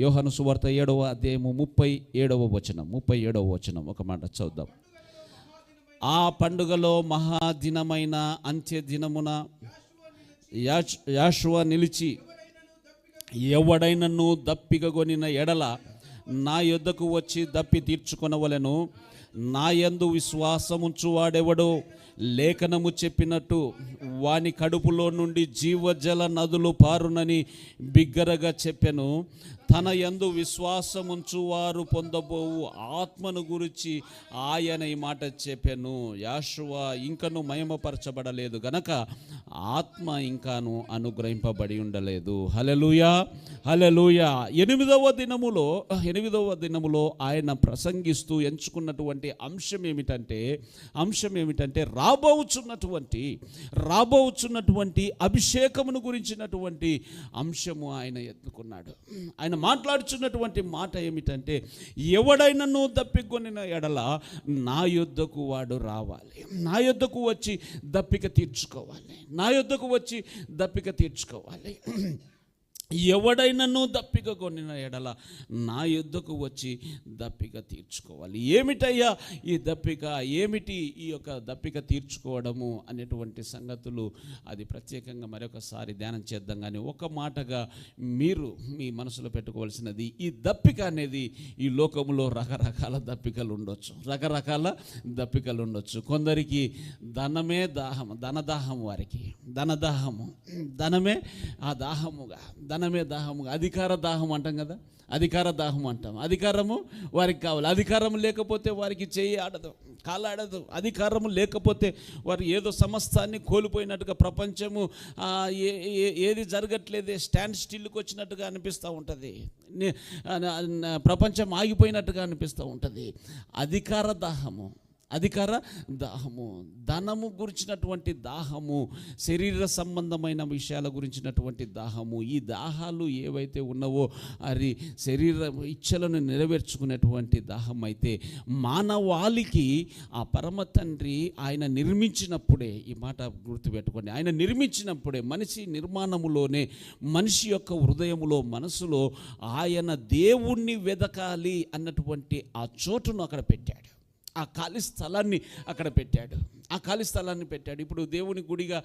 యోహను సువార్త ఏడవ అధ్యాయము ముప్పై ఏడవ వచనం ముప్పై ఏడవ వచనం. ఒక మాట చూద్దాం ఆ పండుగలో మహాదినమైన అంత్య దినమున యాష్ నిలిచి ఎవడైనను దప్పికగొనిన ఎడల నా యొద్దకు వచ్చి దప్పి తీర్చుకొనవలెను. నా యందు విశ్వాసముంచువాడెవడో లేఖనము చెప్పినట్టు వాని కడుపులో నుండి జీవజల నదులు పారునని బిగ్గరగా చెప్పెను. తన యందు విశ్వాసముంచు వారు పొందబోవు ఆత్మను గురించి ఆయన ఈ మాట చెప్పాను. యాశువ ఇంకను మయమపరచబడలేదు గనక ఆత్మ ఇంకాను అనుగ్రహింపబడి ఉండలేదు. హలలుయా హలలుయా ఎనిమిదవ దినములో ఎనిమిదవ దినములో ఆయన ప్రసంగిస్తూ ఎంచుకున్నటువంటి అంశం ఏమిటంటే అంశం ఏమిటంటే రాబోచున్నటువంటి రాబోచున్నటువంటి అభిషేకమును గురించినటువంటి అంశము ఆయన ఎత్తుకున్నాడు. ఆయన మాట్లాడుచున్నటువంటి మాట ఏమిటంటే ఎవడైనను దప్పికొనిన ఎడల నా యొద్దకు వాడు రావాలి. నా యొద్దకు వచ్చి దప్పిక తీర్చుకోవాలి. నా యొద్దకు వచ్చి దప్పిక తీర్చుకోవాలి. ఎవడైనను దప్పిక కొనిన ఎడల నా యుద్ధకు వచ్చి దప్పిక తీర్చుకోవాలి. ఏమిటయ్యా ఈ దప్పిక? ఏమిటి ఈ యొక్క దప్పిక తీర్చుకోవడము అనేటువంటి సంగతులు? అది ప్రత్యేకంగా మరొకసారి ధ్యానం చేద్దాం. కానీ ఒక మాటగా మీరు మీ మనసులో పెట్టుకోవాల్సినది ఈ దప్పిక అనేది ఈ లోకంలో రకరకాల దప్పికలు ఉండొచ్చు. రకరకాల దప్పికలు ఉండొచ్చు. కొందరికి ధనమే దాహం ధనదాహం వారికి. ధనదాహము ధనమే ఆ దాహముగా ధనమే దాహముగా అధికార దాహం అంటాం కదా? అధికార దాహం అంటాం. అధికారము వారికి కావాలి. అధికారం లేకపోతే వారికి చేయి ఆడదు కాలాడదు అధికారం లేకపోతే వారు ఏదో సమస్తాన్ని కోల్పోయినట్టుగా ప్రపంచము ఏ- ఏ- ఏది జరగట్లేదే స్టాండ్ స్టిల్కి వచ్చినట్టుగా అనిపిస్తూ ఉంటుంది. ప్రపంచం ఆగిపోయినట్టుగా అనిపిస్తూ ఉంటుంది. అధికార దాహము అధికార దాహము ధనము గురించినటువంటి దాహము శరీర సంబంధమైన విషయాల గురించినటువంటి దాహము ఈ దాహాలు ఏవైతే ఉన్నావో అది శరీర ఇచ్చలను నెరవేర్చుకునేటువంటి దాహం అయితే మానవాళికి ఆ పరమ తండ్రి ఆయన నిర్మించినప్పుడే ఈ మాట గుర్తుపెట్టుకోండి ఆయన నిర్మించినప్పుడే మనిషి నిర్మాణములోనే మనిషి యొక్క హృదయములో మనసులో ఆయన దేవుణ్ణి వెదకాలి అన్నటువంటి ఆ చోటును అక్కడ పెట్టాడు. ఆ ఖాళీ స్థలాన్ని అక్కడ పెట్టాడు. ఆ ఖాళీ స్థలాన్ని పెట్టాడు. ఇప్పుడు దేవుని గుడిగా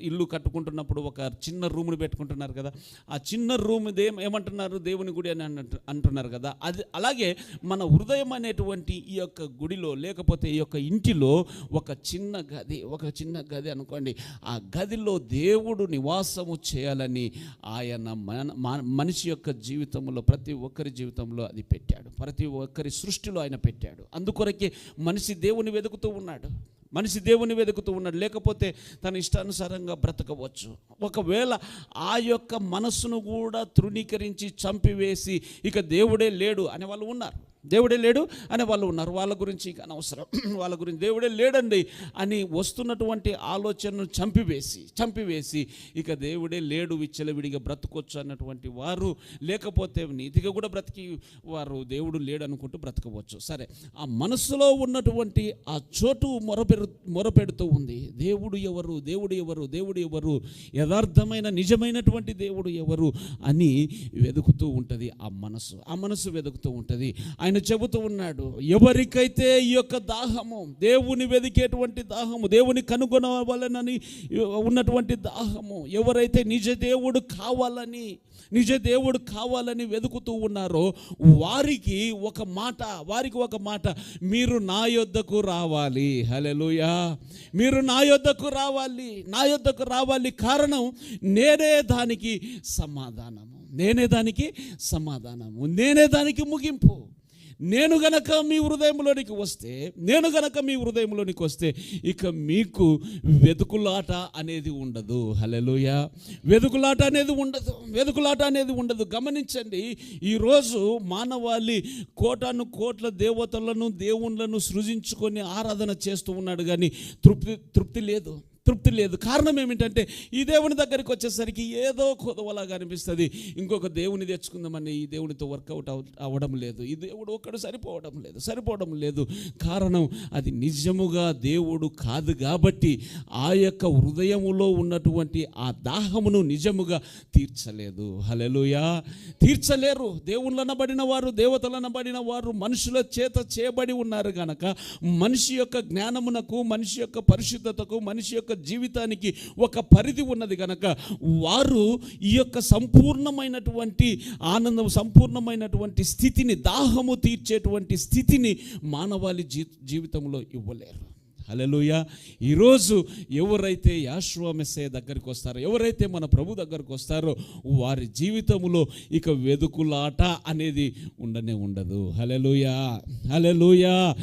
ఇల్లు కట్టుకుంటున్నప్పుడు ఒక చిన్న రూమ్ని పెట్టుకుంటున్నారు కదా. ఆ చిన్న రూమ్ దేం ఏమంటున్నారు దేవుని గుడి అని అంటున్నారు కదా. అది అలాగే మన హృదయం అనేటువంటి ఈ యొక్క గుడిలో లేకపోతే ఈ యొక్క ఇంటిలో ఒక చిన్న గది ఒక చిన్న గది అనుకోండి. ఆ గదిలో దేవుడు నివాసము చేయాలని ఆయన మన మన- మనిషి యొక్క జీవితంలో ప్రతి ఒక్కరి జీవితంలో అది పెట్టాడు. ప్రతి ఒక్కరి సృష్టిలో ఆయన పెట్టాడు. అందుకొరకే మనిషి దేవుని వెతుకుతూ ఉన్నాడు. మనిషి దేవుని వెతుకుతూ ఉన్నాడు. లేకపోతే తన ఇష్టానుసారంగా బ్రతకవచ్చు. ఒకవేళ ఆ యొక్క మనస్సును కూడా తృణీకరించి చంపివేసి ఇక దేవుడే లేడు అనే వాళ్ళు ఉన్నారు. దేవుడే లేడు అనే వాళ్ళు ఉన్నారు. వాళ్ళ గురించి ఇక అనవసరం. వాళ్ళ గురించి దేవుడే లేడండి అని వస్తున్నటువంటి ఆలోచనను చంపివేసి చంపివేసి ఇక దేవుడే లేడు విచ్చలవిడిగా బ్రతకొచ్చు అన్నటువంటి వారు లేకపోతే నీతిగా కూడా బ్రతికి వారు దేవుడు లేడు అనుకుంటూ బ్రతకవచ్చు. సరే ఆ మనసులో ఉన్నటువంటి ఆ చోటు మొరపెరు మొరపెడుతూ ఉంది. దేవుడు ఎవరు దేవుడు ఎవరు దేవుడు ఎవరు యథార్థమైన నిజమైనటువంటి దేవుడు ఎవరు అని వెతుకుతూ ఉంటుంది ఆ మనసు ఆ మనసు వెతుకుతూ ఉంటుంది. ఆయన చెబుతూ ఉన్నాడు ఎవరికైతే ఈ యొక్క దాహము దేవుని వెదికేటువంటి దాహము దేవుని కనుగొనవలనని ఉన్నటువంటి దాహము ఎవరైతే నిజ దేవుడు కావాలని నిజ దేవుడు కావాలని వెతుకుతూ ఉన్నారో వారికి ఒక మాట వారికి ఒక మాట మీరు నా యొద్దకు రావాలి. హలెలుయా మీరు నా యొద్దకు రావాలి. నా యొద్దకు రావాలి కారణం నేనే దానికి సమాధానము. నేనే దానికి సమాధానము. నేనే దానికి ముగింపు. నేను గనక మీ హృదయంలోనికి వస్తే నేను గనక మీ హృదయంలోనికి వస్తే ఇక మీకు వెతుకులాట అనేది ఉండదు. హలెలుయ వెతుకులాట అనేది ఉండదు. వెతుకులాట అనేది ఉండదు. గమనించండి ఈరోజు మానవాళి కోటాను కోట్ల దేవతలను దేవుళ్ళను సృజించుకొని ఆరాధన చేస్తూ ఉన్నాడు కానీ తృప్తి తృప్తి లేదు. తృప్తి లేదు. కారణం ఏమిటంటే ఈ దేవుని దగ్గరికి వచ్చేసరికి ఏదో కొదవలాగా అనిపిస్తుంది. ఇంకొక దేవుని తెచ్చుకుందామని ఈ దేవునితో వర్కౌట్ అవ అవ్వడం లేదు. ఈ దేవుడు ఒక్కడు సరిపోవడం లేదు సరిపోవడం లేదు. కారణం అది నిజముగా దేవుడు కాదు కాబట్టి ఆ యొక్క హృదయములో ఉన్నటువంటి ఆ దాహమును నిజముగా తీర్చలేదు. హలెలుయా తీర్చలేరు. దేవుళ్ళనబడిన వారు దేవతలనబడిన వారు మనుషుల చేత చేయబడి ఉన్నారు కనుక మనిషి యొక్క జ్ఞానమునకు మనిషి యొక్క పరిశుద్ధతకు మనిషి యొక్క జీవితానికి ఒక పరిధి ఉన్నది కనుక వారు ఈ యొక్క సంపూర్ణమైనటువంటి ఆనందం సంపూర్ణమైనటువంటి స్థితిని దాహము తీర్చేటువంటి స్థితిని మానవాళి జీ జీవితంలో ఇవ్వలేరు. హలలుయ ఈరోజు ఎవరైతే యాశ్వ మెస్సే దగ్గరికి వస్తారో ఎవరైతే మన ప్రభు దగ్గరికి వస్తారో వారి జీవితంలో ఇక వెదుకులాట అనేది ఉండనే ఉండదు. హలలుయ హలలుయ